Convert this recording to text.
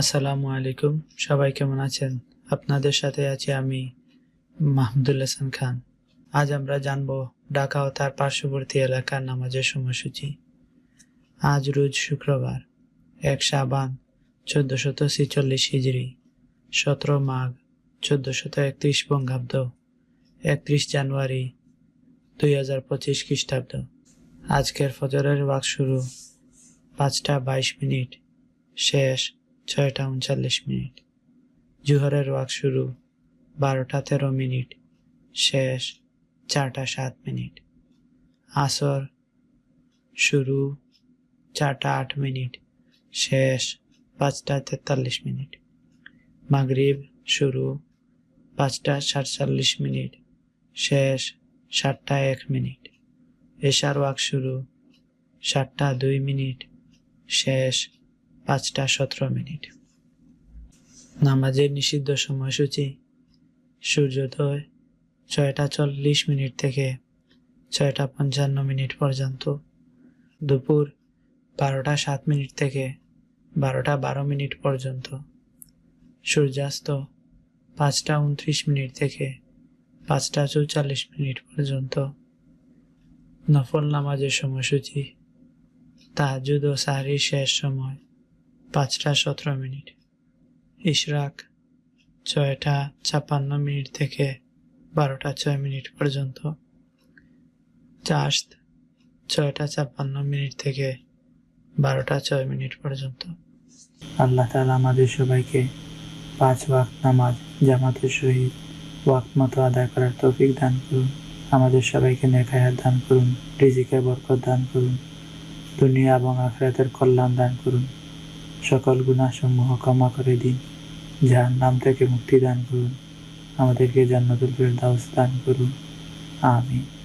আসসালামু আলাইকুম। সবাই কেমন আছেন? আপনাদের সাথে আছি আমি মাহমুদুল হাসান খান। আজ আমরা জানব ঢাকা ও তার পার্শ্ববর্তী এলাকার নামাজের সময়সূচি। আজ রোজ শুক্রবার, এক শাবান, চোদ্দশত ছিচল্লিশ হিজড়ি সতেরো মাঘ, চোদ্দশত একত্রিশ বঙ্গাব্দ, একত্রিশ জানুয়ারি, দুই হাজার পঁচিশ খ্রিস্টাব্দ। আজকের ফজরের ওয়াক শুরু পাঁচটা বাইশ মিনিট। শেষ ছয়টা উনচল্লিশ মিনিট। জুহরের ওয়াক শুরু বারোটা তেরো মিনিট, শেষ চারটা সাত মিনিট। আসর শুরু চারটা আট মিনিট, শেষ পাঁচটা তেতাল্লিশ মিনিট। মাগরিব শুরু পাঁচটা সাতচল্লিশ মিনিট, শেষ সাতটা এক মিনিট। এশার ওয়াক শুরু সাতটা দুই মিনিট, শেষ পাঁচটা সতেরো মিনিট। নামাজের নিষিদ্ধ সময়সূচি, সূর্যোদয় ছয়টা চল্লিশ মিনিট থেকে ছয়টা পঞ্চান্ন মিনিট পর্যন্ত। দুপুর বারোটা সাত মিনিট থেকে বারোটা বারো মিনিট পর্যন্ত। সূর্যাস্ত পাঁচটা উনত্রিশ মিনিট থেকে পাঁচটা চৌচল্লিশ মিনিট পর্যন্ত। নফল নামাজের সময়সূচি, তাহাজুদ ও সাহরির শেষ সময়। পাঁচটা সতেরো মিনিট। ইশরাক, ছয়টা ছাপ্পান্ন মিনিট থেকে বারোটা ছয় মিনিট পর্যন্ত। চাষত ছয়টা ছাপ্পান্ন মিনিট থেকে বারোটা ছয় মিনিট পর্যন্ত। আল্লাহ তালা আমাদের সবাইকে পাঁচ ওয়াক্ত নামাজ, জামাতের সহিত ওয়াক্ত মতো আদায় করার তৌফিক দান করুন। আমাদের সবাইকে নেখায়াত দান করুন রিজিকে বরকত দান করুন, দুনিয়া এবং আখরাতের কল্যাণ দান করুন। সকল গুণাসমূহ ক্ষমা করে দিন। যার নাম থেকে মুক্তি দান করুন। আমাদেরকে জান্নাতুল ফেরদাউস দান করুন। আমিন।